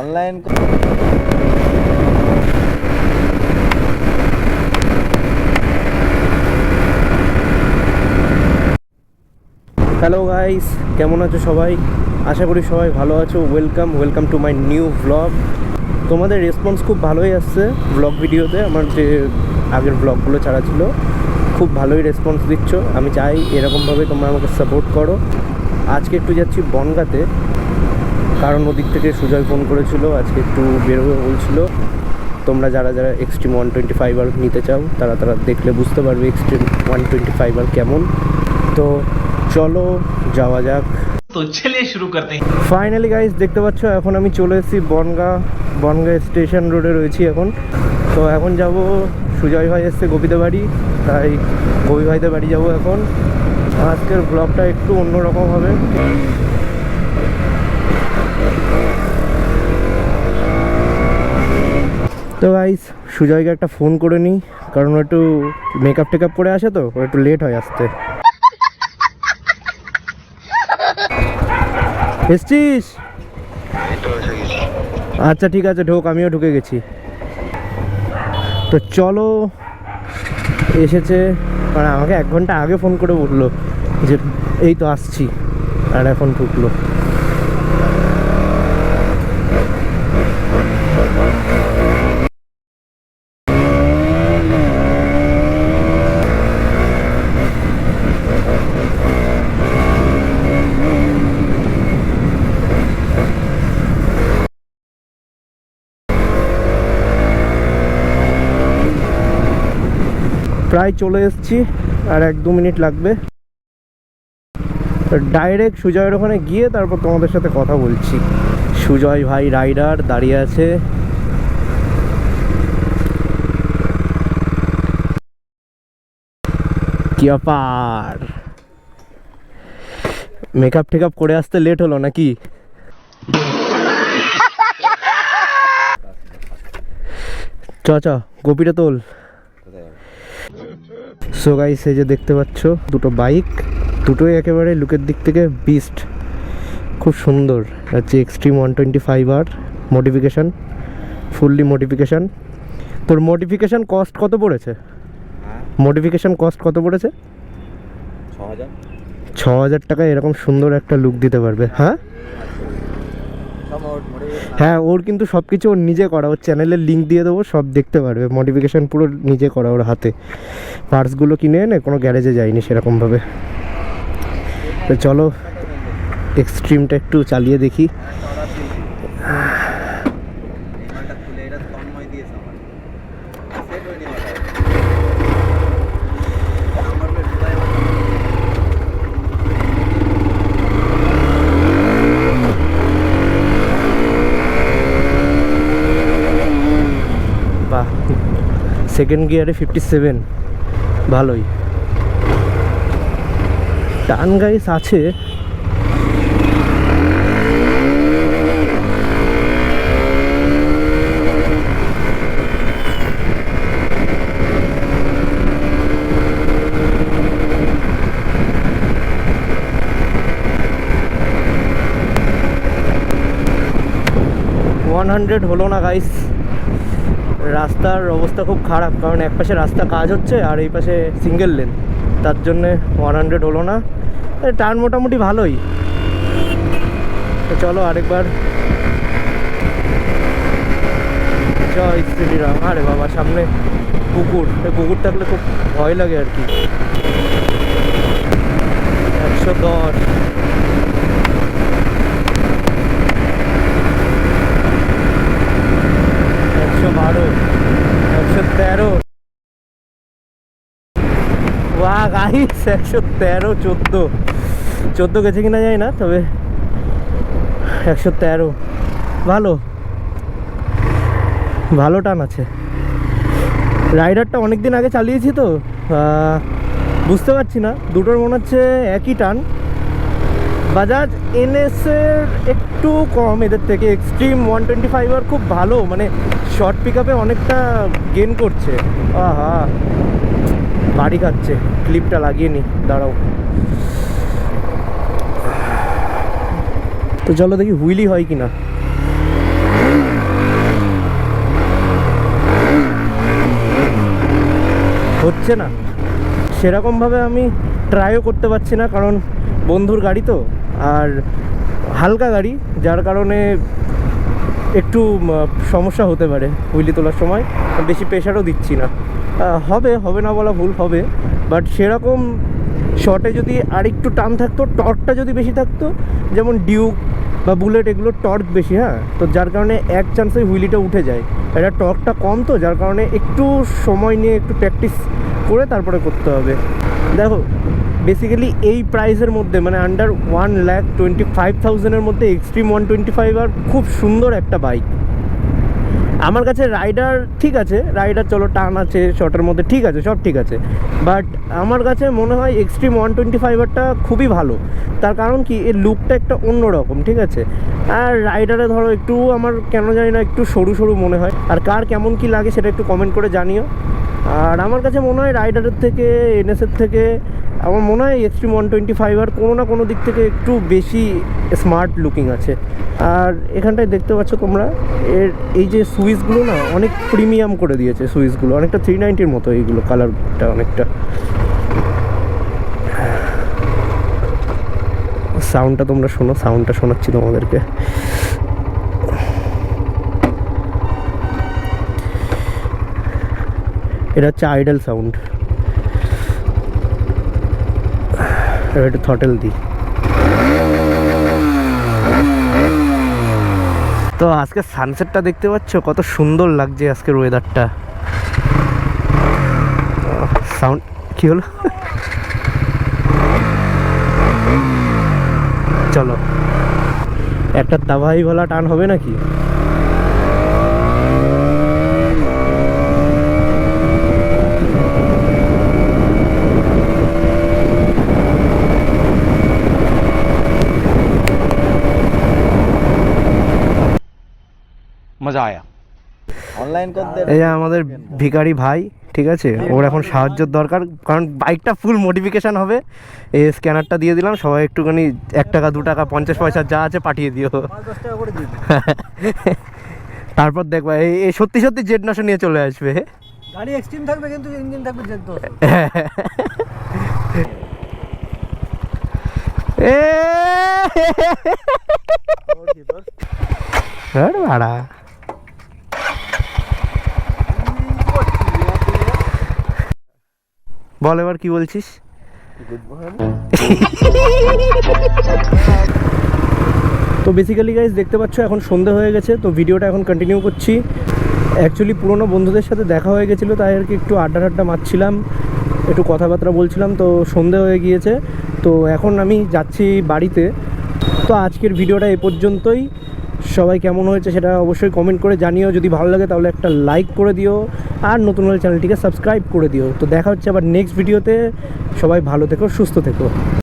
Online hello guys কেমন আছো সবাই? আশা করি সবাই ভালো আছো। Welcome welcome to my new vlog তোমাদের রেসপন্স খুব ভালোই আসছে ব্লগ ভিডিওতে আমার যে আগের ব্লগগুলো ছাড়া ছিল, খুব ভালোই রেসপন্স দিচ্ছ। আমি চাই এরকমভাবে তোমরা আমাকে সাপোর্ট করো। আজকে একটু যাচ্ছি বনগাতে। কারণ ওদিক থেকে সুজয় ফোন করেছিল আজকে একটু বেরোবে বলছিল। তোমরা যারা যারা Xtreme one twenty five R নিতে চাও তারা তারা দেখলে বুঝতে পারবে Xtreme one twenty five R কেমন। তো চলো যাওয়া যাক। তো ছেলে শুরু করতে। ফাইনালি গাইজ দেখতে পাচ্ছ এখন আমি চলে এসেছি বনগা বনগা স্টেশন রোডে রয়েছি এখন। তো এখন যাব সুজয় ভাই এসছে গোপীদের বাড়ি তাই গোপি ভাইদের বাড়ি যাব এখন। আজকের ব্লগটা একটু অন্যরকম হবে। তো গাইস সুজয়কে একটা ফোন করে নিই, কারণ একটু মেকআপ টেকআপ করে আসে তো একটু লেট হয় আসতে। এসছিস? আচ্ছা ঠিক আছে, ঢোক, আমিও ঢুকে গেছি। তো চলো, এসেছে মানে আমাকে এক ঘণ্টা আগে ফোন করে বলল যে, এই তো আসছি। আর এখন ঢুকলো। প্রায় চলে এসেছি, আর এক দু মিনিট লাগবে। ডাইরেক্ট সুজয়ের ওখানে গিয়ে তারপর তোমাদের সাথে কথা বলছি। সুজয় ভাই রাইডার দাঁড়িয়ে আছে। কি মেকআপ টেকআপ করে আসতে লেট হলো নাকি? চ চ, গোপীটা তোল। সো গাইস এই যে দেখতে পাচ্ছ দুটো বাইক দুটোই একেবারে লুকের দিক থেকে বিস্ট খুব সুন্দর। হচ্ছে এক্সট্রিম ওয়ান টোয়েন্টি ফাইভ আর মডিফিকেশান ফুললি মডিফিকেশান তোর মডিফিকেশান কস্ট কত পড়েছে? মডিফিকেশান কস্ট কত পড়েছে? ছ হাজার। টাকায় এরকম সুন্দর একটা লুক দিতে পারবে হ্যাঁ? হ্যাঁ ওর কিন্তু সব কিছু ওর নিজে করা। ওর চ্যানেলের লিঙ্ক দিয়ে দেবো, সব দেখতে পারবে। মডিফিকেশান পুরো নিজে করা ওর হাতে। পার্টসগুলো কিনে এনে কোনো গ্যারেজে যায়নি সেরকমভাবে। তো চলো এক্সট্রিমটা একটু চালিয়ে দেখি। সেকেন্ড গিয়ারে ফিফটি সেভেন ভালোই। টান গাইস আছে। হান্ড্রেড হলো না গাইস। রাস্তার অবস্থা খুব খারাপ, কারণ এক পাশে রাস্তা কাজ হচ্ছে আর এই পাশে সিঙ্গেল লেন তার জন্যে ওয়ান হান্ড্রেড হলো না। টার্ন মোটামুটি ভালোই। তো চলো আরেকবার। জয় শ্রীরাম। আরে বাবা, সামনে কুকুর। এই কুকুর থাকলে খুব ভয় লাগে আর কি। একশো দশ একশো বারো একশো তেরো গাইস একশো তেরো, চোদ্দ। চোদ্দ গেছে কিনা যায় না, তবে একশো তেরো। ভালো। ভালো টান আছে। রাইডারটা অনেক দিন আগে চালিয়েছি তো বুঝতে পারছি না। দুটোর মনে হচ্ছে একই টান। বাজাজ এনএসের একটু কম, এদের থেকে Xtreme one twenty five R খুব ভালো। মানে শর্ট পিক আপে অনেকটা গেন করছে। আহা। বাড়ি খাচ্ছে। ক্লিপটা লাগিয়ে নি, দাঁড়াও। তো চলো দেখি হুইলি হয় কি না হচ্ছে না। সেরকমভাবে আমি ট্রাইও করতে পারছি না, কারণ বন্ধুর গাড়ি তো, আর হালকা গাড়ি, যার কারণে একটু সমস্যা হতে পারে হুইলি তোলার সময়। বেশি প্রেশারও দিচ্ছি না। হবে হবে না বলা ভুল হবে। বাট সেরকম শর্টে যদি আরেকটু টান থাকতো টর্কটা যদি বেশি থাকতো, যেমন ডিউক বা বুলেট এগুলোর টর্ক বেশি হ্যাঁ? তো যার কারণে এক চান্সে হুইলিটা উঠে যায়। এটা টর্কটা কম তো, যার কারণে একটু সময় নিয়ে একটু প্র্যাকটিস করে তারপরে করতে হবে। দেখো বেসিক্যালি এই প্রাইসের মধ্যে মানে under one lakh twenty five থাউজেন্ডের মধ্যে Xtreme one twenty five R খুব সুন্দর একটা বাইক আমার কাছে রাইডার ঠিক আছে রাইডার চলো টান আছে শর্টের মধ্যে ঠিক আছে, সব ঠিক আছে। বাট আমার কাছে মনে হয় এক্সট্রিম ওয়ান টোয়েন্টি ফাইভারটা খুবই ভালো। তার কারণ কি, এর লুকটা একটা অন্য রকম ঠিক আছে? আর রাইডারে ধরো একটু আমার কেন জানি না, একটু সরু সরু মনে হয়। আর কার কেমন কি লাগে সেটা একটু কমেন্ট করে জানিও। আর আমার কাছে মনে হয় রাইডারের থেকে এনএসের থেকে আমার মনে হয় Xtreme one twenty five R কোনো না কোনো দিক থেকে একটু বেশি স্মার্ট লুকিং আছে। আর এখানটায় দেখতে পাচ্ছ তোমরা, এর এই যে সুইচগুলো না অনেক প্রিমিয়াম করে দিয়েছে সুইচগুলো, অনেকটা থ্রি নাইনটির মতো এইগুলো কালারটা অনেকটা। সাউন্ডটা তোমরা শোনো সাউন্ডটা শোনাচ্ছি তোমাদেরকে। এটা হচ্ছে আইডল সাউন্ড এবার একটু থটেল দিই তো আজকে সানসেটটা দেখতে পাচ্ছ? কত সুন্দর লাগছে আজকের ওয়েদারটা সাউন্ড কি হলো? চলো। একটা ভালা টান হবে নাকি? मजा आया অনলাইন কর দে এই যে আমাদের ভিখারি ভাই ঠিক আছে ওর এখন সাহায্যের দরকার কারণ বাইকটা ফুল মডিফিকেশন হবে এই স্ক্যানারটা দিয়ে দিলাম সবাই একটুখানি এক টাকা দু টাকা পঞ্চাশ পয়সা যা আছে পাঠিয়ে দিও পাঁচ দশ টাকা করে দিবি তারপর দেখবা এই এই সত্যি সত্যি জেড নশো নিয়ে চলে আসবে গাড়ি এক্সট্রিম থাকবে কিন্তু ইঞ্জিন থাকবে জেদ দশ এ আরে বাড়া বল এবার কি বলছিস? তো বেসিক্যালি গাইজ দেখতে পাচ্ছ এখন সন্ধে হয়ে গেছে তো ভিডিওটা এখন কন্টিনিউ করছি। অ্যাকচুয়ালি পুরোনো বন্ধুদের সাথে দেখা হয়ে গেছিল তাই আর কি একটু আড্ডা আড্ডা মারছিলাম একটু কথাবার্তা বলছিলাম তো সন্ধে হয়ে গিয়েছে। তো এখন আমি যাচ্ছি বাড়িতে। তো আজকের ভিডিওটা এ পর্যন্তই। সবাই কেমন হয়েছে সেটা অবশ্যই কমেন্ট করে জানিও। যদি ভালো লাগে তাহলে একটা লাইক করে দিও। আর নতুন হলে চ্যানেলটিকে সাবস্ক্রাইব করে দিও। তো দেখা হচ্ছে আবার নেক্সট ভিডিওতে সবাই ভালো থেকো, সুস্থ থেকো।